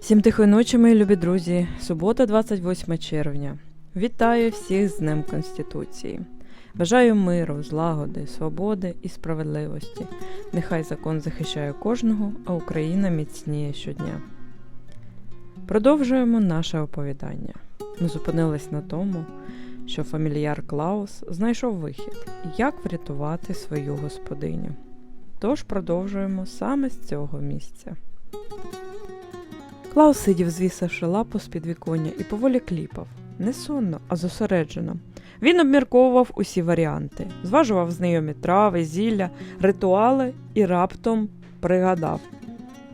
Всім тихої ночі, мої любі друзі. Субота, 28 червня. Вітаю всіх з Днем Конституції. Бажаю миру, злагоди, свободи і справедливості. Нехай закон захищає кожного, а Україна міцніє щодня. Продовжуємо наше оповідання. Ми зупинились на тому, що фамільяр Клаус знайшов вихід, як врятувати свою господиню. Тож продовжуємо саме з цього місця. Клаус сидів, звісивши лапу з підвіконня і поволі кліпав. Не сонно, а зосереджено. Він обмірковував усі варіанти, зважував знайомі трави, зілля, ритуали і раптом пригадав: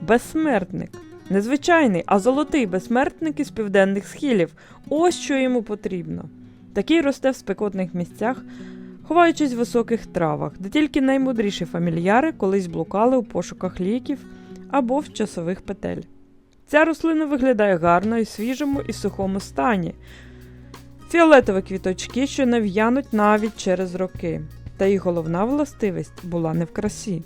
Безсмертник! Незвичайний, а золотий безсмертник із південних схилів. Ось що йому потрібно. Такий росте в спекотних місцях, ховаючись в високих травах, де тільки наймудріші фамільяри колись блукали у пошуках ліків або в часових петель. Ця рослина виглядає гарно і свіжому і сухому стані. Фіолетові квіточки, що не в'януть навіть через роки. Та їх головна властивість була не в красі.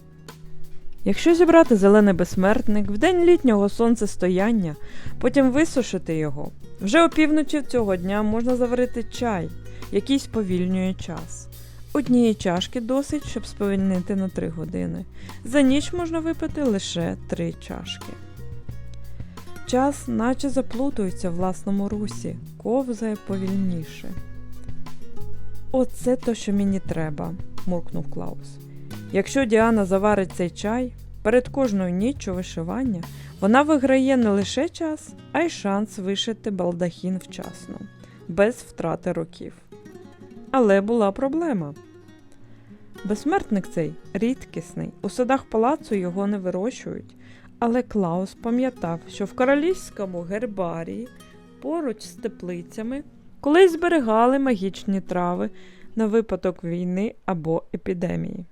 Якщо зібрати зелений безсмертник в день літнього сонцестояння, потім висушити його, вже опівночі цього дня можна заварити чай, який сповільнює час. Однієї чашки досить, щоб сповільнити на 3 години. За ніч можна випити лише 3 чашки. Час наче заплутується в власному русі, ковзає повільніше. Оце то, що мені треба, муркнув Клаус. Якщо Діана заварить цей чай, перед кожною ніччю вишивання вона виграє не лише час, а й шанс вишити балдахін вчасно, без втрати років. Але була проблема. Безсмертник цей рідкісний, у садах палацу його не вирощують. Але Клаус пам'ятав, що в королівському гербарії поруч з теплицями колись зберігали магічні трави на випадок війни або епідемії.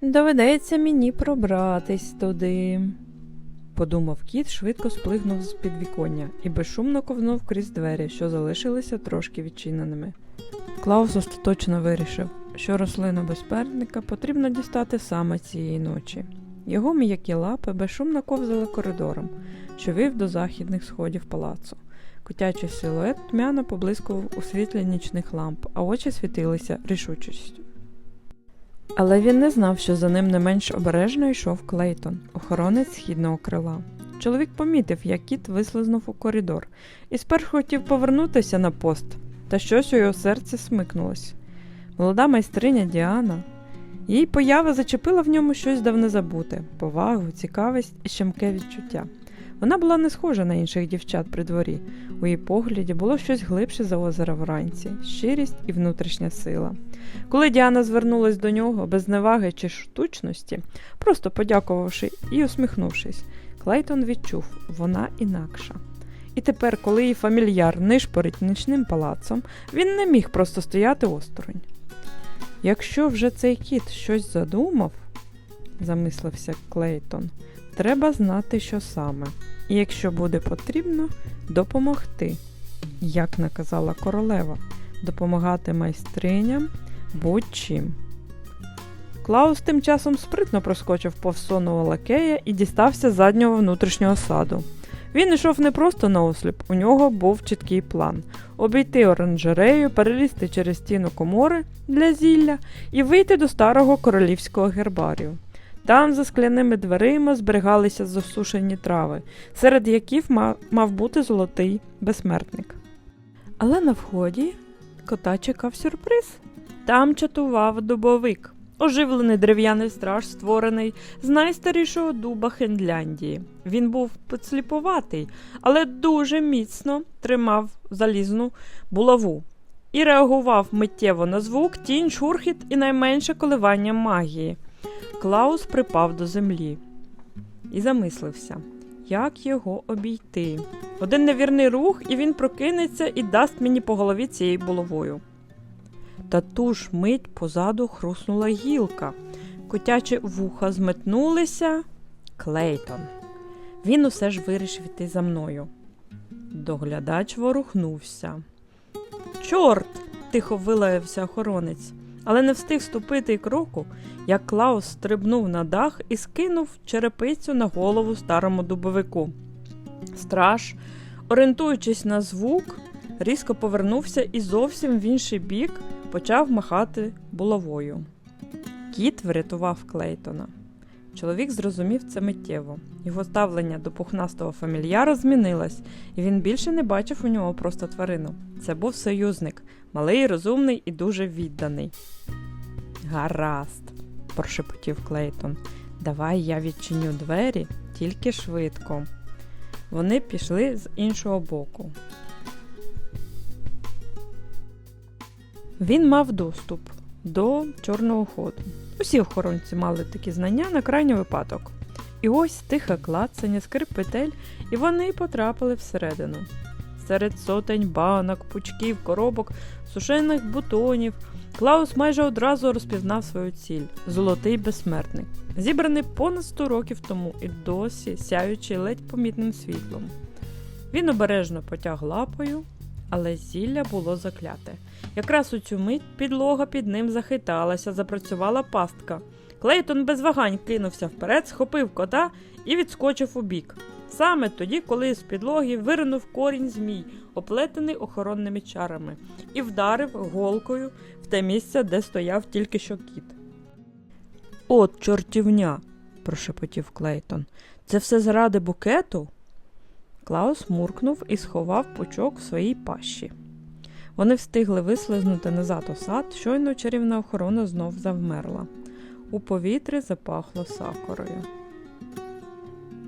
Доведеться мені пробратись туди, подумав кіт, швидко сплигнув з підвіконня і безшумно ковнув крізь двері, що залишилися трошки відчиненими. Клаус остаточно вирішив, що рослину безперника потрібно дістати саме цієї ночі. Його м'які лапи безшумно ковзали коридором, що вів до західних сходів палацу. Котячий силует тьмяно поблискував у світлі нічних ламп, а очі світилися рішучістю. Але він не знав, що за ним не менш обережно йшов Клейтон, охоронець східного крила. Чоловік помітив, як кіт вислизнув у коридор, і спершу хотів повернутися на пост, та щось у його серці смикнулось. Молода майстриня Діана, Її поява зачепила в ньому щось давно забуте повагу, цікавість і щемке відчуття. Вона була не схожа на інших дівчат при дворі. У її погляді було щось глибше за озеро вранці, щирість і внутрішня сила. Коли Діана звернулась до нього без зневаги чи штучності, просто подякувавши і усміхнувшись, Клейтон відчув вона інакша. І тепер, коли її фамільяр нишпорить нічним палацом, він не міг просто стояти осторонь. Якщо вже цей кіт щось задумав, замислився Клейтон, треба знати, що саме. І якщо буде потрібно, допомогти, як наказала королева, допомагати майстриням будь-чим. Клаус тим часом спритно проскочив повз сонного лакея і дістався заднього внутрішнього саду. Він йшов не просто на осліп, у нього був чіткий план обійти оранжерею, перелізти через стіну комори для зілля і вийти до старого королівського гербарію. Там, за скляними дверима, зберігалися засушені трави, серед яких мав, бути золотий безсмертник. Але на вході кота чекав сюрприз. Там чатував дубовик, оживлений дерев'яний страж, створений з найстарішого дуба Хенляндії. Він був підсліповатий, але дуже міцно тримав залізну булаву і реагував миттєво на звук, тінь, шурхіт і найменше коливання магії. Клаус припав до землі і замислився, як його обійти. Один невірний рух, і він прокинеться і дасть мені по голові цією булавою. Та ту ж мить позаду хруснула гілка. Котячі вуха зметнулися. Клейтон. Він усе ж вирішив іти за мною. Доглядач ворухнувся. Чорт! тихо вилаявся охоронець, але не встиг ступити й кроку, як Клаус стрибнув на дах і скинув черепицю на голову старому дубовику. Страж, орієнтуючись на звук, різко повернувся і зовсім в інший бік почав махати булавою. Кіт врятував Клейтона. Чоловік зрозумів це миттєво. Його ставлення до пухнастого фамільяра змінилось, і він більше не бачив у нього просто тварину. Це був союзник, малий, розумний і дуже відданий. Гаразд, прошепотів Клейтон. Давай я відчиню двері тільки швидко. Вони пішли з іншого боку. Він мав доступ до чорного ходу. Усі охоронці мали такі знання на крайній випадок. І ось тихе клацання, скрип петель, і вони потрапили всередину. Серед сотень банок, пучків, коробок, сушених бутонів. Клаус майже одразу розпізнав свою ціль золотий безсмертник, зібраний понад 100 років тому і досі сяючи ледь помітним світлом. Він обережно потяг лапою, але зілля було закляте. Якраз у цю мить підлога під ним захиталася, запрацювала пастка. Клейтон без вагань кинувся вперед, схопив кота і відскочив у бік. Саме тоді, коли з підлоги виринув корінь змій, оплетений охоронними чарами, і вдарив голкою в те місце, де стояв тільки що кіт. От, чортівня, прошепотів Клейтон. Це все заради букету? Клаус муркнув і сховав пучок в своїй пащі. Вони встигли вислизнути назад у сад, щойно чарівна охорона знов завмерла. У повітрі запахло сакорою.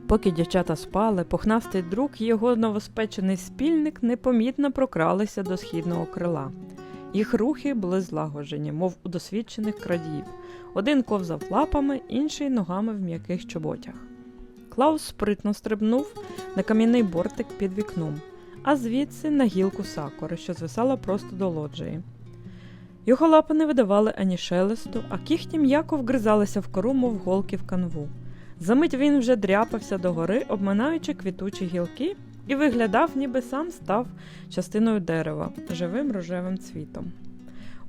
Поки дівчата спали, пухнастий друг і його новоспечений спільник непомітно прокралися до східного крила. Їх рухи були злагоджені, мов у досвідчених крадіїв. Один ковзав лапами, інший ногами в м'яких чоботях. Клаус спритно стрибнув на кам'яний бортик під вікном, а звідси на гілку сакори, що звисала просто до лоджії. Його лапи не видавали ані шелесту, а кіхті м'яко вгризалися в кору, мов голки в канву. Замить він вже дряпався догори, обминаючи квітучі гілки, і виглядав, ніби сам став частиною дерева, живим рожевим цвітом.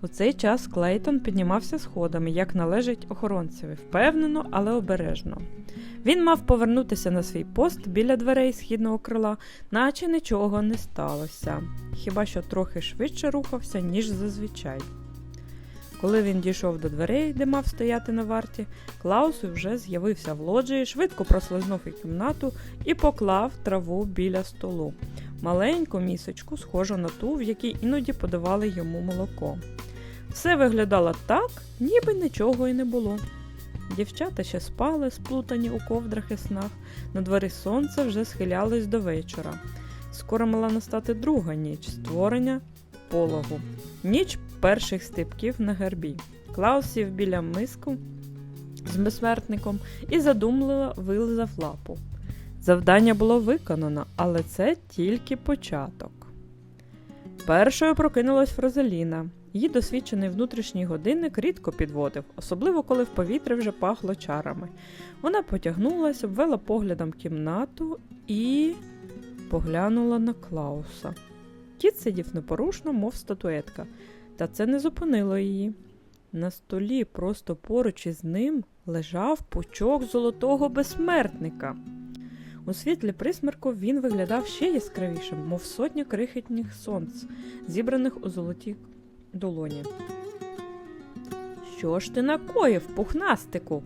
У цей час Клейтон піднімався сходами, як належить охоронцеві, впевнено, але обережно. Він мав повернутися на свій пост біля дверей східного крила, наче нічого не сталося, хіба що трохи швидше рухався, ніж зазвичай. Коли він дійшов до дверей, де мав стояти на варті, Клаус вже з'явився в лоджії, швидко прослизнув у кімнату і поклав траву біля столу. Маленьку місочку, схожу на ту, в якій іноді подавали йому молоко. Все виглядало так, ніби нічого і не було. Дівчата ще спали, сплутані у ковдрах і снах, на дворі сонце вже схилялось до вечора. Скоро мала настати друга ніч створення пологу. Ніч перших стипків на гербі. Клаус сів біля миску з безсмертником і задумливо вилизав лапу. Завдання було виконано, але це тільки початок. Першою прокинулась Фрозеліна. Її досвідчений внутрішній годинник рідко підводив, особливо коли в повітрі вже пахло чарами. Вона потягнулась, обвела поглядом кімнату і поглянула на Клауса. Кіт сидів непорушно, мов статуетка, та це не зупинило її. На столі, просто поруч із ним, лежав пучок золотого безсмертника. У світлі присмерку він виглядав ще яскравішим, мов сотня крихітних сонць, зібраних у золотій долоні. Що ж ти накоїв, пухнастику?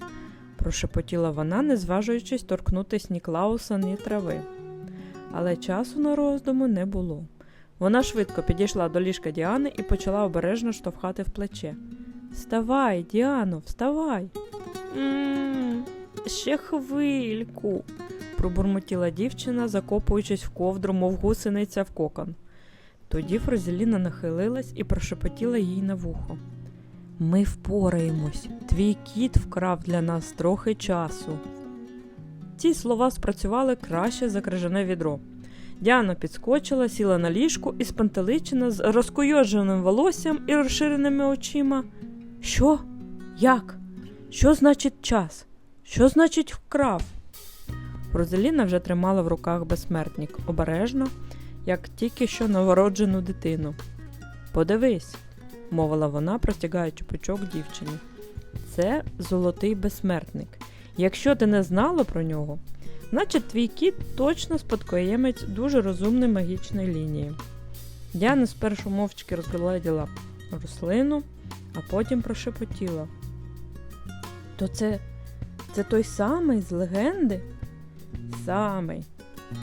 прошепотіла вона, не зважуючись торкнутись ні Клауса, ні трави. Але часу на роздуму не було. Вона швидко підійшла до ліжка Діани і почала обережно штовхати в плече. Вставай, Діано, вставай. м ще хвильку, пробурмотіла дівчина, закопуючись в ковдру, мов гусениця в кокон. Тоді Фрозеліна нахилилась і прошепотіла їй на вухо. Ми впораємось. Твій кіт вкрав для нас трохи часу. Ці слова спрацювали краще за крижане відро. Діана підскочила, сіла на ліжку і спантеличена з розкуйодженим волоссям і розширеними очима. Що? Як? Що значить час? Що значить вкрав? Розаліна вже тримала в руках безсмертник обережно, як тільки що новороджену дитину. Подивись, мовила вона, простягаючи пучок дівчині. Це золотий безсмертник. Якщо ти не знала про нього, Значить, твій кіт точно спадкоємець дуже розумної магічної лінії. Діана спершу мовчки розгледіла рослину, а потім прошепотіла. То це, це той самий з легенди? Самий,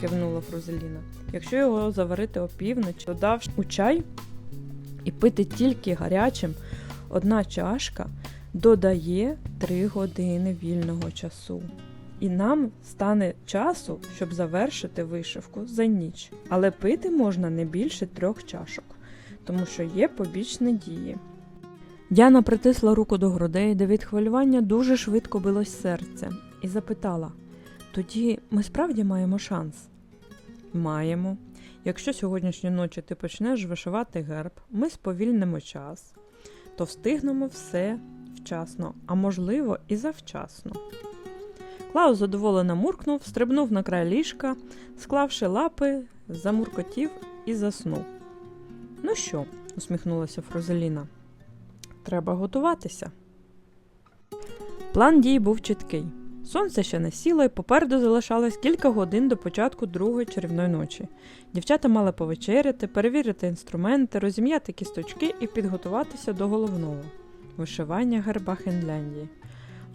кивнула Фрузеліна. Якщо його заварити опівночі, додавши у чай і пити тільки гарячим, одна чашка додає 3 години вільного часу. І нам стане часу, щоб завершити вишивку за ніч. Але пити можна не більше трьох чашок, тому що є побічні дії. Діана притисла руку до грудей, де від хвилювання дуже швидко билось серце, і запитала: тоді ми справді маємо шанс? Маємо. Якщо сьогоднішньої ночі ти почнеш вишивати герб, ми сповільнимо час, то встигнемо все вчасно, а можливо, і завчасно. Клаус задоволено муркнув, стрибнув на край ліжка, склавши лапи, замуркотів і заснув. Ну що, усміхнулася Фрозеліна. Треба готуватися. План дій був чіткий. Сонце ще не сіло, і попереду залишалось кілька годин до початку другої чарівної ночі. Дівчата мали повечеряти, перевірити інструменти, розім'яти кісточки і підготуватися до головного вишивання герба Хенляндії.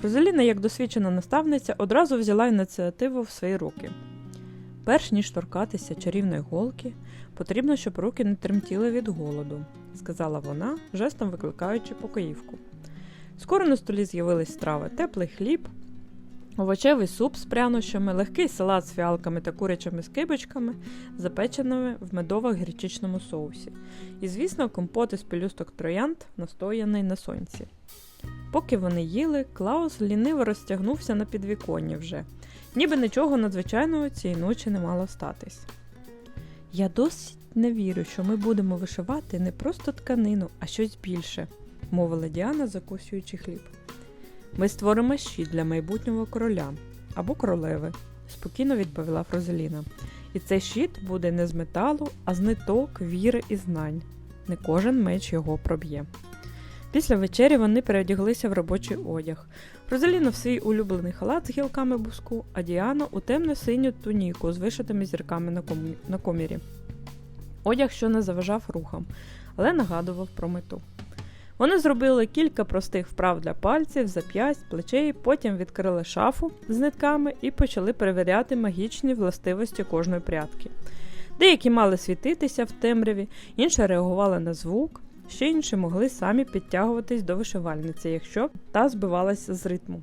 Розаліна, як досвідчена наставниця, одразу взяла ініціативу в свої руки. Перш ніж торкатися чарівної голки, потрібно, щоб руки не тремтіли від голоду, сказала вона, жестом викликаючи покоївку. Скоро на столі з'явились страви, теплий хліб, овочевий суп з прянощами, легкий салат з фіалками та курячими скибочками, запеченими в медово-гречичному соусі. І, звісно, компот із пелюсток троянд, настояний на сонці. Поки вони їли, Клаус ліниво розтягнувся на підвіконні вже, ніби нічого надзвичайного цієї ночі не мало статись. Я досить не вірю, що ми будемо вишивати не просто тканину, а щось більше, мовила Діана, закусуючи хліб. Ми створимо щит для майбутнього короля або королеви, спокійно відповіла Фрозеліна. І цей щит буде не з металу, а з ниток, віри і знань. Не кожен меч його проб'є. Після вечері вони переодяглися в робочий одяг. Розаліна в свій улюблений халат з гілками буску, а Діана у темно-синю туніку з вишитими зірками на, ком... на комірі. Одяг, що не заважав рухам, але нагадував про мету. Вони зробили кілька простих вправ для пальців, зап'ясть, плечей, потім відкрили шафу з нитками і почали перевіряти магічні властивості кожної прядки. Деякі мали світитися в темряві, інші реагували на звук, ще інші могли самі підтягуватись до вишивальниці, якщо та збивалася з ритму.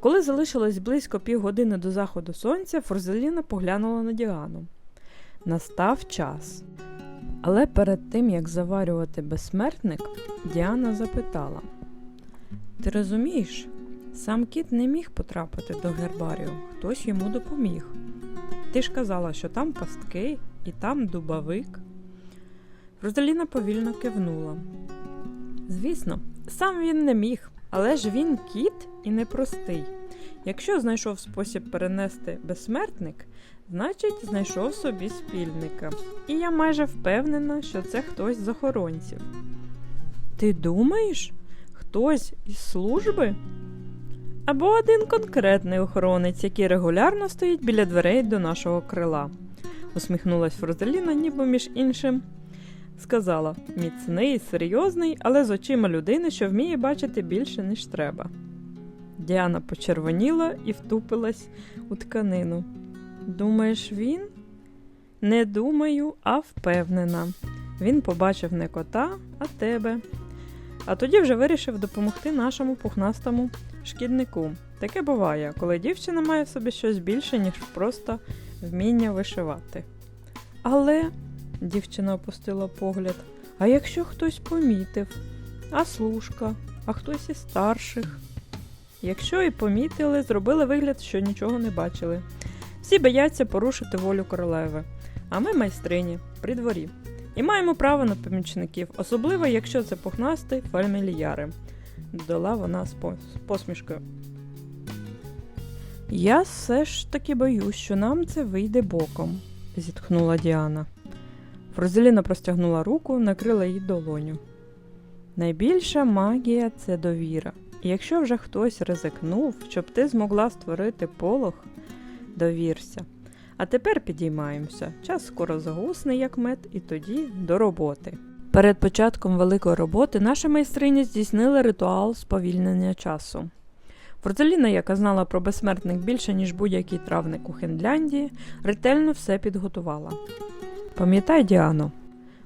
Коли залишилось близько півгодини до заходу сонця, Форзеліна поглянула на Діану. Настав час. Але перед тим, як заварювати безсмертник, Діана запитала: Ти розумієш, сам кіт не міг потрапити до гербарію, хтось йому допоміг. Ти ж казала, що там пастки і там дубовик. Розаліна повільно кивнула. Звісно, сам він не міг, але ж він кіт і непростий. Якщо знайшов спосіб перенести безсмертник, значить знайшов собі спільника. І я майже впевнена, що це хтось з охоронців. Ти думаєш, хтось із служби? Або один конкретний охоронець, який регулярно стоїть біля дверей до нашого крила, усміхнулась Фрозеліна, ніби між іншим. Сказала міцний, серйозний, але з очима людини, що вміє бачити більше, ніж треба. Діана почервоніла і втупилась у тканину. Думаєш, він? Не думаю, а впевнена. Він побачив не кота, а тебе. А тоді вже вирішив допомогти нашому пухнастому шкіднику. Таке буває, коли дівчина має в собі щось більше, ніж просто вміння вишивати. Але, дівчина опустила погляд, а якщо хтось помітив, а служка, а хтось із старших. Якщо і помітили, зробили вигляд, що нічого не бачили. Всі бояться порушити волю королеви, а ми майстрині при дворі. І маємо право на помічників, особливо якщо це пухнастий фамільяри, додала вона з посмішкою. Я все ж таки боюсь, що нам це вийде боком, зітхнула Діана. Фрозеліна простягнула руку, накрила її долоню. Найбільша магія це довіра. І якщо вже хтось ризикнув, щоб ти змогла створити полох, довірся. А тепер підіймаємося. Час скоро загусне, як мед, і тоді до роботи. Перед початком великої роботи наша майстриня здійснила ритуал сповільнення часу. Форзеліна, яка знала про безсмертник більше, ніж будь-який травник у Хенляндії, ретельно все підготувала. Пам'ятай, Діано,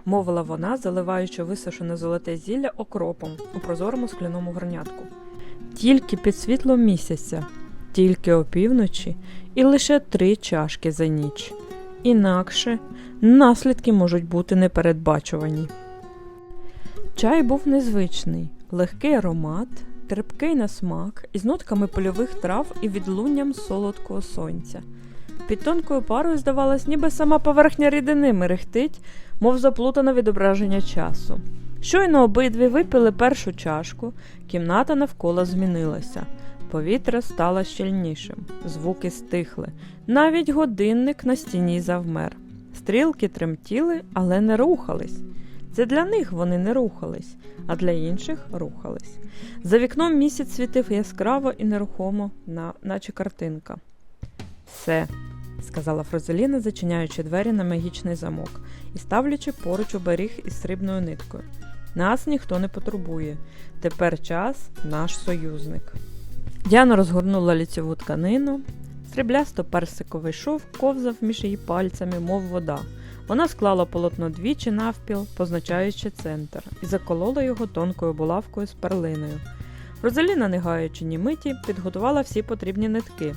мовила вона, заливаючи висушене золоте зілля окропом у прозорому скляному горнятку. Тільки під світлом місяця, тільки опівночі і лише три чашки за ніч. Інакше наслідки можуть бути непередбачувані. Чай був незвичний, легкий аромат, терпкий на смак, із нотками польових трав і відлунням солодкого сонця. Під тонкою парою, здавалось, ніби сама поверхня рідини мерехтить, мов заплутане відображення часу. Щойно обидві випили першу чашку, кімната навколо змінилася. Повітря стало щільнішим, звуки стихли. Навіть годинник на стіні завмер. Стрілки тремтіли, але не рухались. Це для них вони не рухались, а для інших рухались. За вікном місяць світив яскраво і нерухомо, на, наче картинка. Все, сказала Фрозеліна, зачиняючи двері на магічний замок і ставлячи поруч оберіг із срібною ниткою. Нас ніхто не потурбує. Тепер час наш союзник. Діана розгорнула ліцеву тканину. Сріблясто персиковий шов ковзав між її пальцями, мов вода. Вона склала полотно двічі навпіл, позначаючи центр, і заколола його тонкою булавкою з перлиною. Розаліна, не гаючи ні миті, підготувала всі потрібні нитки.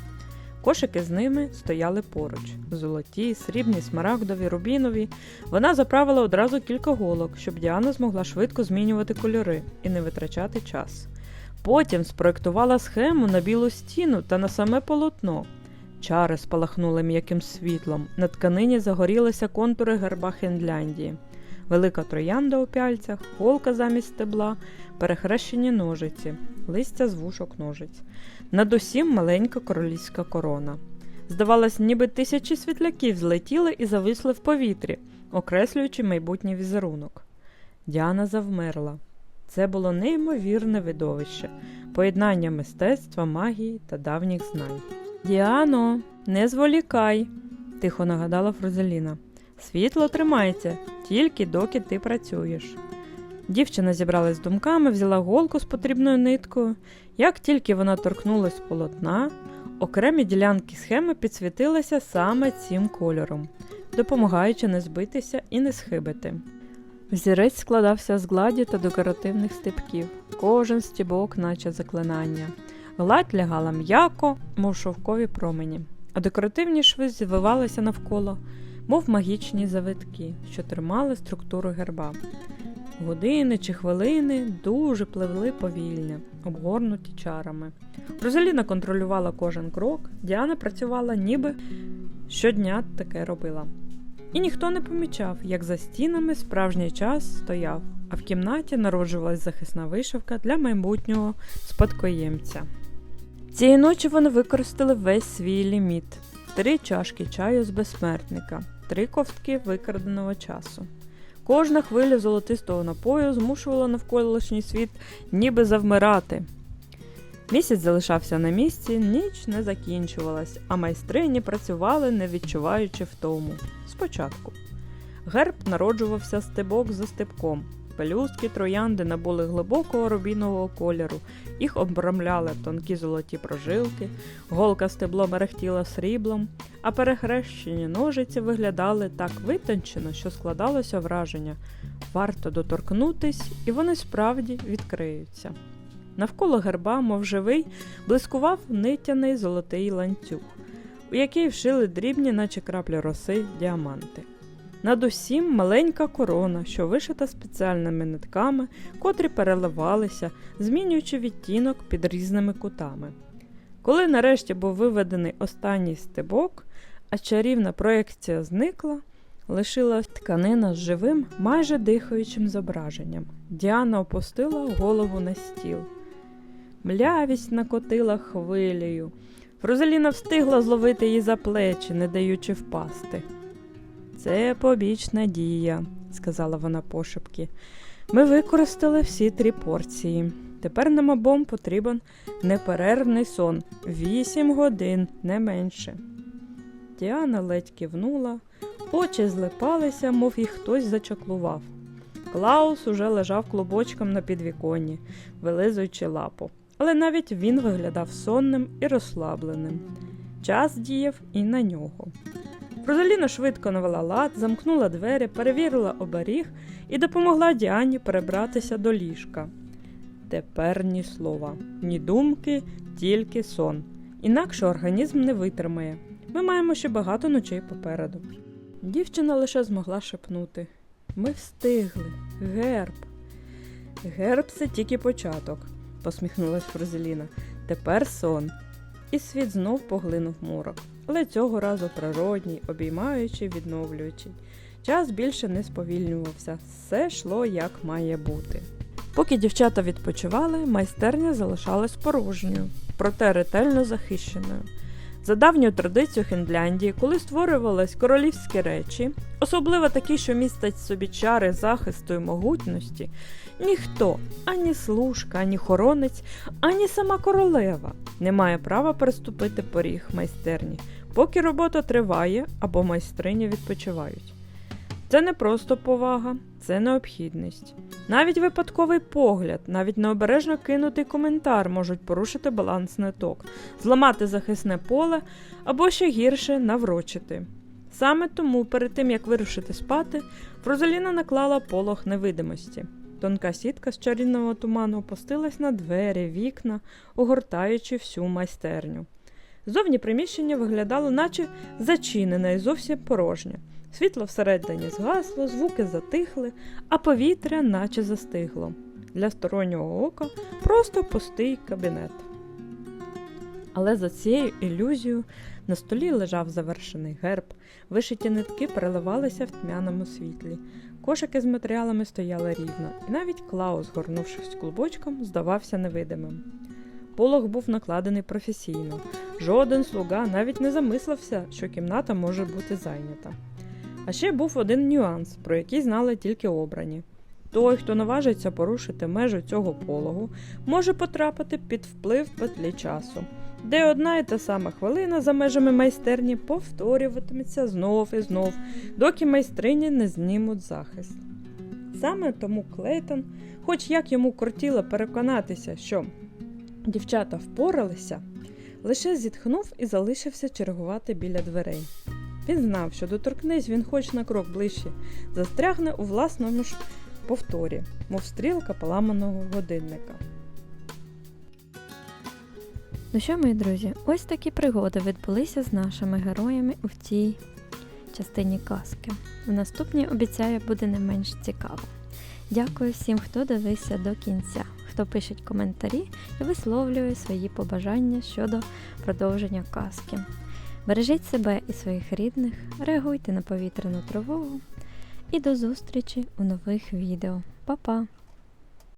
Кошики з ними стояли поруч золоті, срібні, смарагдові, рубінові. Вона заправила одразу кілька голок, щоб Діана змогла швидко змінювати кольори і не витрачати час. Потім спроектувала схему на білу стіну та на саме полотно. Чари спалахнули м'яким світлом, на тканині загорілися контури герба Хенляндії. Велика троянда у пяльцях, голка замість стебла, перехрещені ножиці, листя з вушок ножиць. Над усім маленька королівська корона. Здавалось, ніби тисячі світляків злетіли і зависли в повітрі, окреслюючи майбутній візерунок. Діана завмерла. Це було неймовірне видовище, поєднання мистецтва, магії та давніх знань. Діано, не зволікай, тихо нагадала Фрозеліна. Світло тримається, тільки доки ти працюєш. Дівчина зібралась з думками, взяла голку з потрібною ниткою. Як тільки вона торкнулась полотна, окремі ділянки схеми підсвітилися саме цим кольором, допомагаючи не збитися і не схибити. Взірець складався з гладі та декоративних степків, кожен стібок, наче заклинання. Гладь лягала м'яко, мов шовкові промені, а декоративні шви звивалися навколо, мов магічні завитки, що тримали структуру герба. Години чи хвилини дуже пливли повільно, обгорнуті чарами. Розаліна контролювала кожен крок, Діана працювала, ніби щодня таке робила. І ніхто не помічав, як за стінами справжній час стояв, а в кімнаті народжувалась захисна вишивка для майбутнього спадкоємця. Цієї ночі вони використали весь свій ліміт: три чашки чаю з безсмертника, три ковтки викраденого часу. Кожна хвиля золотистого напою змушувала навколишній світ ніби завмирати. Місяць залишався на місці, ніч не закінчувалась, а майстрині працювали, не відчуваючи втому. Спочатку. Герб народжувався стебок за стебком. Пелюстки троянди набули глибокого рубінового кольору, їх обрамляли тонкі золоті прожилки, голка стебло мерехтіла сріблом, а перехрещені ножиці виглядали так витончено, що складалося враження. Варто доторкнутись, і вони справді відкриються. Навколо герба, мов живий, блискував нитяний золотий ланцюг, у який вшили дрібні, наче краплі роси, діаманти. Над усім маленька корона, що вишита спеціальними нитками, котрі переливалися, змінюючи відтінок під різними кутами. Коли нарешті був виведений останній стебок, а чарівна проекція зникла, лишилась тканина з живим, майже дихаючим зображенням. Діана опустила голову на стіл. Млявість накотила хвилею. Розаліна встигла зловити її за плечі, не даючи впасти. Це побічна дія, сказала вона пошепки. Ми використали всі три порції. Тепер нам обом потрібен неперервний сон вісім годин, не менше. Діана ледь кивнула, очі злипалися, мов їх хтось зачаклував. Клаус уже лежав клубочком на підвіконні, вилизуючи лапу, але навіть він виглядав сонним і розслабленим. Час діяв і на нього. Розаліна швидко навела лад, замкнула двері, перевірила оберіг і допомогла Діані перебратися до ліжка. Тепер ні слова, ні думки, тільки сон. Інакше організм не витримає. Ми маємо ще багато ночей попереду. Дівчина лише змогла шепнути. Ми встигли. Герб. Герб це тільки початок, посміхнулась Фрозеліна. Тепер сон. І світ знов поглинув морок, але цього разу природній, обіймаючий, відновлюючий. Час більше не сповільнювався, все йшло як має бути. Поки дівчата відпочивали, майстерня залишалась порожньою, проте ретельно захищеною. За давньою традицією Хенляндії, коли створювались королівські речі, особливо такі, що містять собі чари захисту і могутності, ніхто, ані служка, ані хоронець, ані сама королева не має права переступити поріг майстерні, поки робота триває або майстрині відпочивають. Це не просто повага, це необхідність. Навіть випадковий погляд, навіть необережно кинутий коментар можуть порушити баланс ниток, зламати захисне поле або ще гірше наврочити. Саме тому, перед тим як вирушити спати, Фрозаліна наклала полог невидимості. Тонка сітка з чарівного туману опустилась на двері, вікна, огортаючи всю майстерню. Зовні приміщення виглядало, наче зачинене і зовсім порожнє. Світло всередині згасло, звуки затихли, а повітря наче застигло. Для стороннього ока просто пустий кабінет. Але за цією ілюзією на столі лежав завершений герб, вишиті нитки переливалися в тьмяному світлі. Кошики з матеріалами стояли рівно, і навіть Клаус, горнувшись клубочком, здавався невидимим. Полог був накладений професійно. Жоден слуга навіть не замислився, що кімната може бути зайнята. А ще був один нюанс, про який знали тільки обрані. Той, хто наважиться порушити межу цього пологу, може потрапити під вплив петлі часу, де одна і та сама хвилина за межами майстерні повторюватиметься знов і знов, доки майстрині не знімуть захист. Саме тому Клейтон, хоч як йому кортіло переконатися, що дівчата впоралися, лише зітхнув і залишився чергувати біля дверей. Він знав, що доторкнись він хоч на крок ближче, застрягне у власному ж повторі, мов стрілка поламаного годинника. Ну що, мої друзі, ось такі пригоди відбулися з нашими героями у цій частині казки. В наступній обіцяю буде не менш цікаво. Дякую всім, хто дивився до кінця, хто пише коментарі і висловлює свої побажання щодо продовження казки. Бережіть себе і своїх рідних, реагуйте на повітряну тривогу і до зустрічі у нових відео. Па-па!